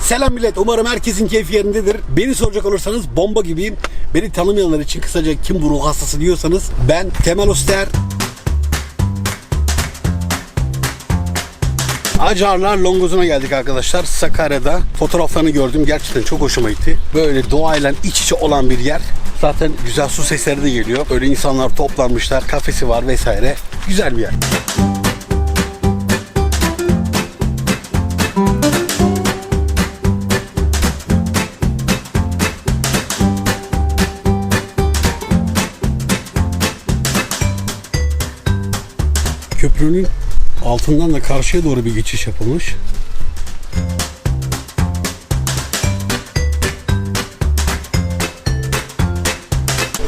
Selam millet. Umarım herkesin keyfi yerindedir. Beni soracak olursanız bomba gibiyim. Beni tanımayanlar için kısaca kim bu ruh hastası diyorsanız ben Temel Oster. Acarlar Longoz'una geldik arkadaşlar. Sakarya'da fotoğraflarını gördüm. Gerçekten çok hoşuma gitti. Böyle doğayla iç içe olan bir yer. Zaten güzel su sesleri de geliyor. Böyle insanlar toplanmışlar. Kafesi var vesaire. Güzel bir yer. Köprünün altından da karşıya doğru bir geçiş yapılmış.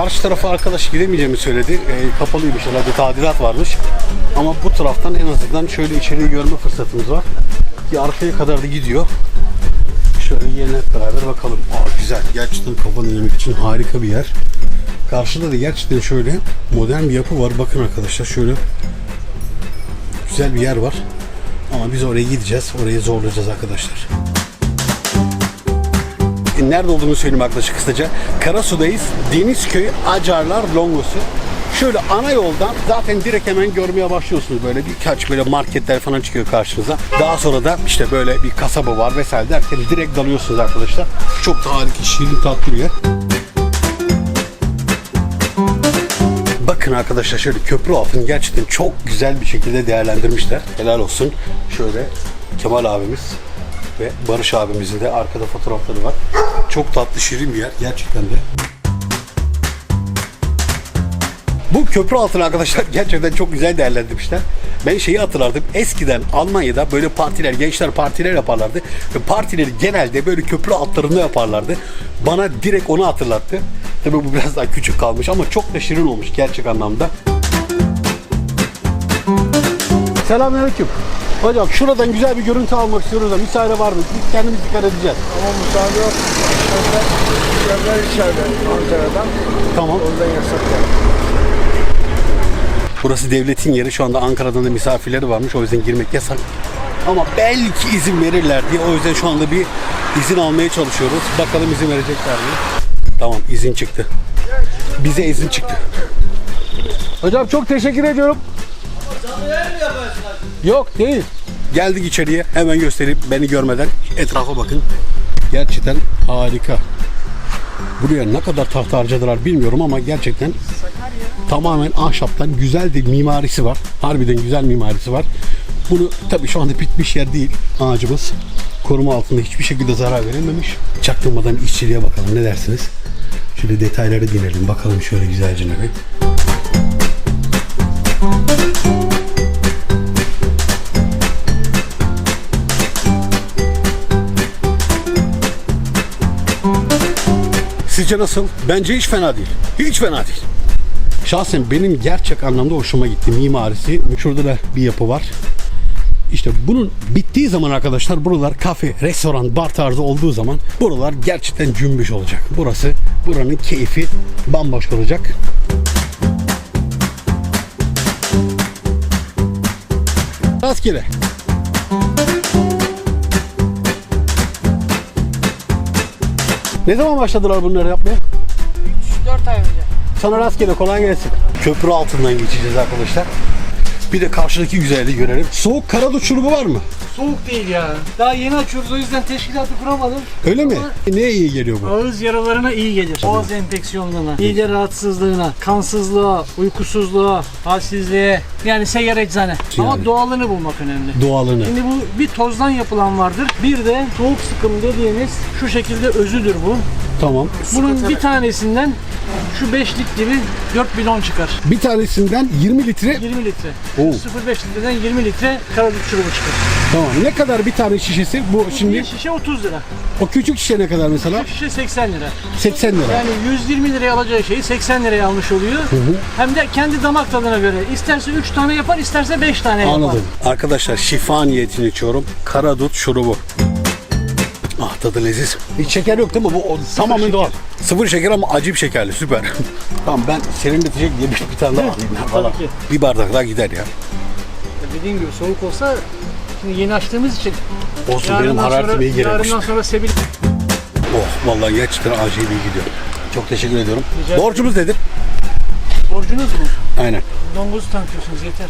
Karşı tarafa arkadaş gidemeyeceğimi söyledi. E, kapalıymış herhalde tadilat varmış. Ama bu taraftan en azından şöyle içeriği görme fırsatımız var. Ki arkaya kadar da gidiyor. Şöyle gelin hep beraber bakalım. Aa güzel. Gerçekten kafa dinlemek için harika bir yer. Karşıda da gerçekten şöyle modern bir yapı var. Bakın arkadaşlar şöyle güzel bir yer var. Ama biz oraya gideceğiz. Orayı zorlayacağız arkadaşlar. E, Nerede olduğunu söyleyeyim arkadaşlar kısaca. Karasu'dayız. Denizköy Acarlar Longosu. Şöyle ana yoldan zaten direkt hemen görmeye başlıyorsunuz böyle birkaç böyle marketler falan çıkıyor karşınıza. Daha sonra da işte böyle bir kasaba var vesaire derken direkt dalıyorsunuz arkadaşlar. Çok harika, şirin tatlı bir yer. Bakın arkadaşlar şöyle köprü altını gerçekten çok güzel bir şekilde değerlendirmişler. Helal olsun. Şöyle Kemal abimiz ve Barış abimizin de arkada fotoğrafları var. Çok tatlı şirin bir yer gerçekten de. Bu köprü altını arkadaşlar gerçekten çok güzel değerlendirmişler. Ben şeyi hatırlardım. Eskiden Almanya'da böyle partiler, gençler partiler yaparlardı. Ve partileri genelde böyle köprü altlarında yaparlardı. Bana direkt onu hatırlattı. Tabii bu biraz daha küçük kalmış ama çok da şirin olmuş gerçek anlamda. Selamünaleyküm. Hocam şuradan güzel bir görüntü almak istiyoruz da müsaade var mı? Biz kendimiz dikkat edeceğiz. Ama müsaade yok. İçeride, içeride içeride Ankara'dan. Tamam. Oradan yasak yani. Burası devletin yeri. Şu anda Ankara'dan da misafirleri varmış. O yüzden girmek yasak. Ama belki izin verirler diye o yüzden şu anda bir izin almaya çalışıyoruz. Bakalım izin verecekler mi? Tamam izin çıktı. Bize izin çıktı. Hocam çok teşekkür ediyorum. Yok değil. Geldik içeriye. Hemen göstereyim beni görmeden. Etrafa bakın. Gerçekten harika. Buraya ne kadar tahta harcadılar bilmiyorum ama gerçekten tamamen ahşaptan güzel bir mimarisi var. Harbiden güzel mimarisi var. Bunu tabii şu anda bitmiş yer değil ağacımız. Koruma altında hiçbir şekilde zarar verilmemiş. Çaktırmadan işçiliğe bakalım ne dersiniz? Şöyle detaylara dinelim bakalım şöyle güzelce bir. Sizce nasıl? Bence hiç fena değil. Hiç fena değil. Şahsen benim gerçek anlamda hoşuma gitti mimarisi. Şurada da bir yapı var. İşte bunun bittiği zaman arkadaşlar buralar kafe, restoran, bar tarzı olduğu zaman buralar gerçekten cümbüş olacak. Burası buranın keyfi bambaşka olacak. Rastgele. Ne zaman başladılar bunları yapmaya? 4 ay önce. Sana rastgele kolay gelsin. Köprü altından geçeceğiz arkadaşlar. Bir de karşıdaki güzelliği görelim. Soğuk karadut şurubu var mı? Soğuk değil ya. Daha yeni açıyoruz o yüzden teşkilatı kuramadım. Öyle mi? Neye iyi geliyor bu? Ağız yaralarına iyi gelir. Boğaz enfeksiyonlarına, mide rahatsızlığına, kansızlığa, uykusuzluğa, halsizliğe. Yani seyyar eczane. Yani. Ama doğalını bulmak önemli. Doğalını. Şimdi bu bir tozdan yapılan vardır. Bir de soğuk sıkım dediğimiz şu şekilde özüdür bu. Tamam. Bunun bir tanesinden şu beşlik gibi 4 bidon çıkar. Bir tanesinden 20 litre. 20 litre. Oo. 0,5 litreden 20 litre karadut şurubu çıkar. Tamam. Ne kadar bir tane şişesi? Bu Bir şimdi şişe 30 lira. o küçük şişe ne kadar mesela? Bir şişe 80 lira. 80 lira. Yani 120 liraya alacağı şeyi 80 liraya almış oluyor. Hem de kendi damak tadına göre. İsterse 3 tane yapar, isterse 5 tane yapar. Anladım. Arkadaşlar şifa niyetini içiyorum. Karadut şurubu. Tadı leziz. Hiç şeker yok değil mi? Bu o, tamamen doğal. Sıfır şeker ama acı bir şekerli. Süper. tamam ben serinletecek diye bir, bir tane daha alayım. ya falan. ki. Bir bardak daha gider ya. Dediğim gibi soğuk olsa şimdi yeni açtığımız için Olsun benim hararetim iyi gelirmiş. yarından sonra sebil Oh vallahi gerçekten acayip iyi gidiyor. Çok teşekkür ediyorum. Rica. Borcumuz nedir? borcunuz mu? Aynen. Longozu tanıtıyorsunuz yeter.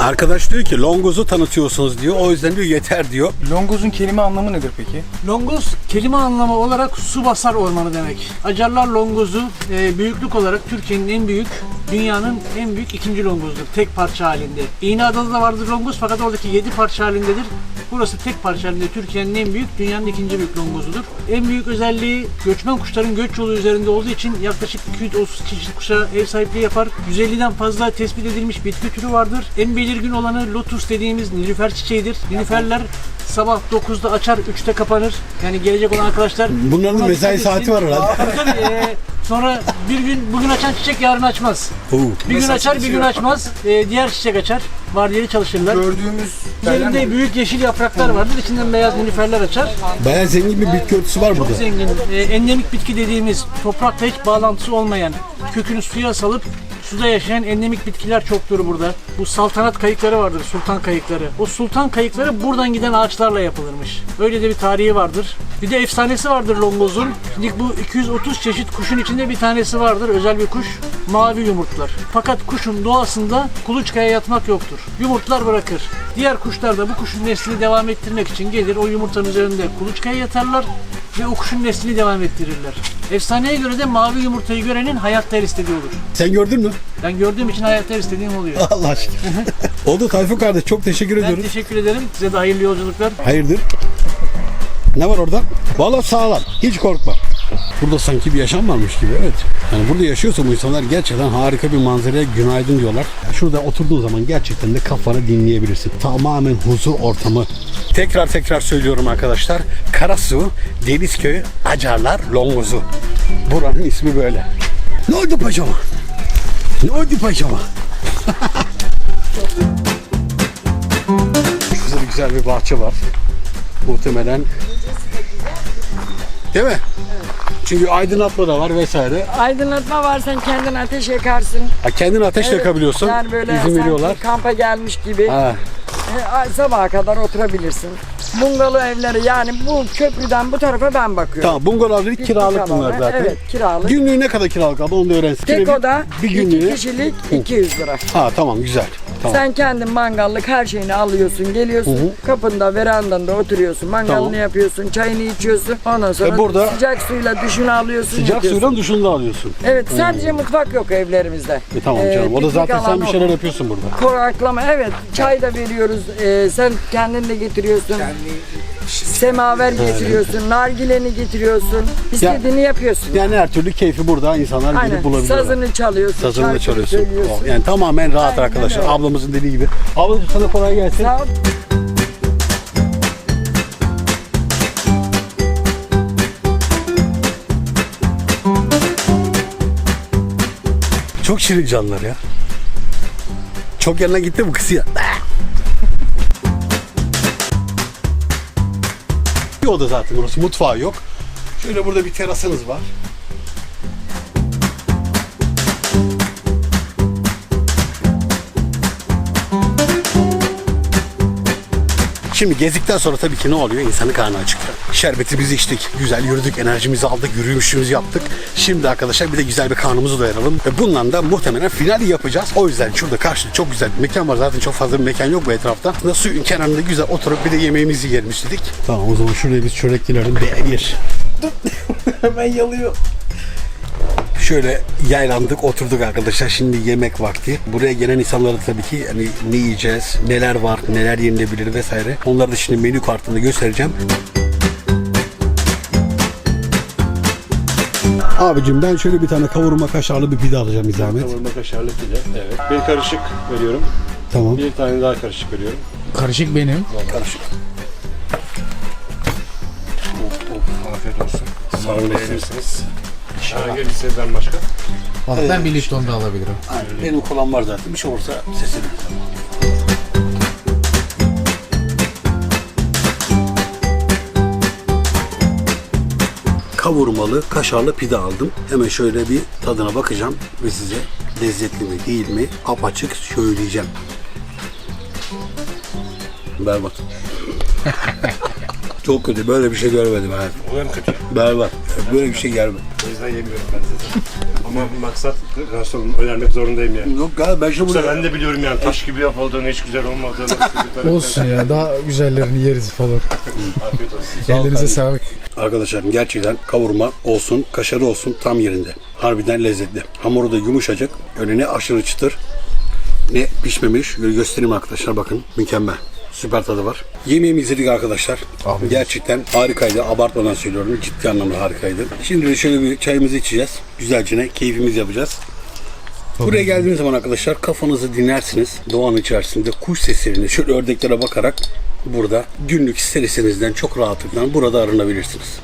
Arkadaş diyor ki longozu tanıtıyorsunuz diyor. O yüzden diyor yeter diyor. Longoz'un kelime anlamı nedir peki? Longoz kelime anlamı olarak su basar ormanı demek. Acarlar longozu e, büyüklük olarak Türkiye'nin en büyük, dünyanın en büyük ikinci longozdur. Tek parça halinde. İğneada'da da vardır longoz fakat oradaki yedi parça halindedir. Burası tek parça halinde Türkiye'nin en büyük, dünyanın ikinci büyük longozudur. En büyük özelliği göçmen kuşların göç yolu üzerinde olduğu için yaklaşık 230 çeşit kuşa ev sahipliği yapar. 150'den fazla tespit edilmiş bitki türü vardır. En belirgin olanı lotus dediğimiz nilüfer çiçeğidir. Nilüferler sabah 9'da açar, 3'te kapanır. Yani gelecek olan arkadaşlar Bunların mesai saati var herhalde. Tabii tabii. Ee, sonra bir gün bugün açan çiçek yarın açmaz. Oo. Bir gün açar, bir gün açmaz. Ee, diğer çiçek açar. Vardiyeli çalışırlar. Gördüğümüz Üzerinde büyük yeşil yapraklar vardır. İçinden beyaz nilüferler açar. Bayağı zengin bir bitki örtüsü var burada. Çok zengin. Ee, endemik bitki dediğimiz toprakla hiç bağlantısı olmayan, kökünü suya salıp suda yaşayan endemik bitkiler çoktur burada. Bu saltanat kayıkları vardır, sultan kayıkları. O sultan kayıkları buradan giden ağaçlarla yapılırmış. Öyle de bir tarihi vardır. Bir de efsanesi vardır longozun. Şimdi bu 230 çeşit kuşun içinde bir tanesi vardır, özel bir kuş. Mavi yumurtlar. Fakat kuşun doğasında kuluçkaya yatmak yoktur. Yumurtlar bırakır. Diğer kuşlar da bu kuşun neslini devam ettirmek için gelir o yumurtanın üzerinde kuluçkaya yatarlar ve o kuşun neslini devam ettirirler. Efsaneye göre de mavi yumurtayı görenin hayatta her istediği olur. Sen gördün mü? Ben gördüğüm için hayatta her istediğim oluyor. Allah aşkına. Oldu Tayfun kardeş çok teşekkür Ben ediyoruz. teşekkür ederim. Size de hayırlı yolculuklar. Hayırdır? Ne var orada? Valla sağlam. Hiç korkma. Burada sanki bir yaşam varmış gibi evet. Yani burada yaşıyorsa bu insanlar gerçekten harika bir manzaraya günaydın diyorlar. Şurada oturduğun zaman gerçekten de kafanı dinleyebilirsin. Tamamen huzur ortamı. Tekrar tekrar söylüyorum arkadaşlar. Karasu, Denizköy, Acarlar, Longozu. Buranın ismi böyle. Ne oldu paşama? Ne oldu paşama? Şurada güzel bir bahçe var. Muhtemelen. Değil mi? Çünkü aydınlatma da var vesaire. Aydınlatma var sen kendin ateş yakarsın. Ha, kendin ateş Evet, yakabiliyorsun. Yani böyle İzin veriyorlar. kampa gelmiş gibi Ha, e, sabaha kadar oturabilirsin. Bungalov evleri yani bu köprüden bu tarafa ben bakıyorum. tamam bungalovları Piknik kiralık bunlar zaten. Evet kiralık. Günlüğü ne kadar kiralık abi onu da öğrensin. Tek Şöyle bir- oda bir iki günlüğü. kişilik 200 lira. Ha tamam güzel. Tamam. Sen kendin mangallık her şeyini alıyorsun, geliyorsun, kapında, verandanda oturuyorsun, mangalını Tamam. yapıyorsun, çayını içiyorsun. Ondan sonra E burada- sıcak suyla duşunu alıyorsun. Sıcak yatıyorsun. suyla duşunu da alıyorsun. Evet, sadece mutfak yok evlerimizde. E tamam Ee, canım. O da zaten sen bir yok. şeyler yapıyorsun burada. Konaklama evet çay da veriyoruz Ee, sen kendin de getiriyorsun semaver getiriyorsun nargileni getiriyorsun istediğini yapıyorsun Yani her türlü keyfi burada insanlar aynen gelip bulabiliyorlar. sazını çalıyorsun Sazını da şarkını çalıyorsun. söylüyorsun. Yani tamamen rahat Aynen arkadaşlar. öyle. Ablamızın dediği gibi. Ablacığım sana kolay gelsin. Sağ ol. Çok şirin canlılar ya. Çok yanına gitti bu kız ya. Bir oda zaten burası. Mutfağı yok. Şöyle burada bir terasınız var. Şimdi gezdikten sonra tabii ki ne oluyor? İnsanın karnı acıkıyor. Şerbetimizi içtik, güzel yürüdük, enerjimizi aldık, yürüyüşümüzü yaptık. Şimdi arkadaşlar bir de güzel bir karnımızı doyuralım. Ve bundan da muhtemelen finali yapacağız. O yüzden şurada karşıda çok güzel bir mekan var. Zaten çok fazla bir mekan yok bu etrafta. Aslında suyun kenarında güzel oturup bir de yemeğimizi yiyelim istedik. Tamam o zaman şuraya biz çöreklilerin B1. hemen yalıyor. Şöyle yaylandık, oturduk arkadaşlar. Şimdi yemek vakti. Buraya gelen insanlara tabii ki hani ne yiyeceğiz, neler var, neler yenilebilir vesaire. Onları da şimdi menü kartında göstereceğim. Abicim ben şöyle bir tane kavurma kaşarlı bir pide alacağım bir zahmet. Kavurma kaşarlı pide. Evet. Bir karışık veriyorum. Tamam. Bir tane daha karışık veriyorum. Karışık benim. Karışık. Afiyet olsun. Umarım beğenirsiniz. İnşallah gelirse ben başka. Vallahi ben bir Lipton da alabilirim. Aynen. Benim kolam var zaten. Bir şey olursa sesini. kavurmalı kaşarlı pide aldım. Hemen şöyle bir tadına bakacağım ve size lezzetli mi değil mi apaçık söyleyeceğim. Berbat. Çok kötü. Böyle bir şey görmedim hayatım. O kadar kötü. Berbat. Böyle bir şey gelmedi. O yüzden yemiyorum ben zaten. Ama maksat nasıl önermek zorundayım yani. Yok galiba ben şimdi Yoksa bunu... ben de biliyorum yani taş gibi yapıldığını, hiç güzel olmadığını. Olsun ya daha güzellerini yeriz falan. Afiyet olsun. Ellerinize sağlık. Arkadaşlar gerçekten kavurma olsun, kaşarı olsun tam yerinde. Harbiden lezzetli. Hamuru da yumuşacık. Öyle ne aşırı çıtır ne pişmemiş. Göstereyim arkadaşlar bakın. Mükemmel. Süper tadı var. Yemeğimi izledik arkadaşlar. Gerçekten harikaydı. Abartmadan söylüyorum. Ciddi anlamda harikaydı. Şimdi de şöyle bir çayımızı içeceğiz. Güzelce keyfimizi yapacağız. Buraya geldiğiniz zaman arkadaşlar kafanızı dinlersiniz. Doğanın içerisinde kuş seslerine şöyle ördeklere bakarak burada günlük stresinizden çok rahatlıkla burada arınabilirsiniz.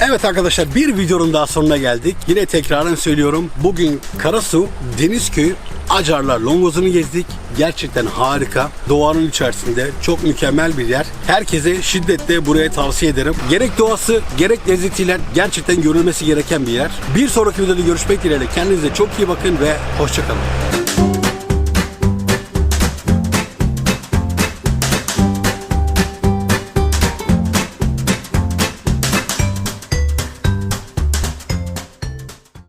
Evet arkadaşlar bir videonun daha sonuna geldik. Yine tekraren söylüyorum. Bugün Karasu, Denizköy, Acarlar Longozunu gezdik. Gerçekten harika. Doğanın içerisinde çok mükemmel bir yer. Herkese şiddetle buraya tavsiye ederim. Gerek doğası gerek lezzetiyle gerçekten görülmesi gereken bir yer. Bir sonraki videoda görüşmek dileğiyle. Kendinize çok iyi bakın ve hoşçakalın.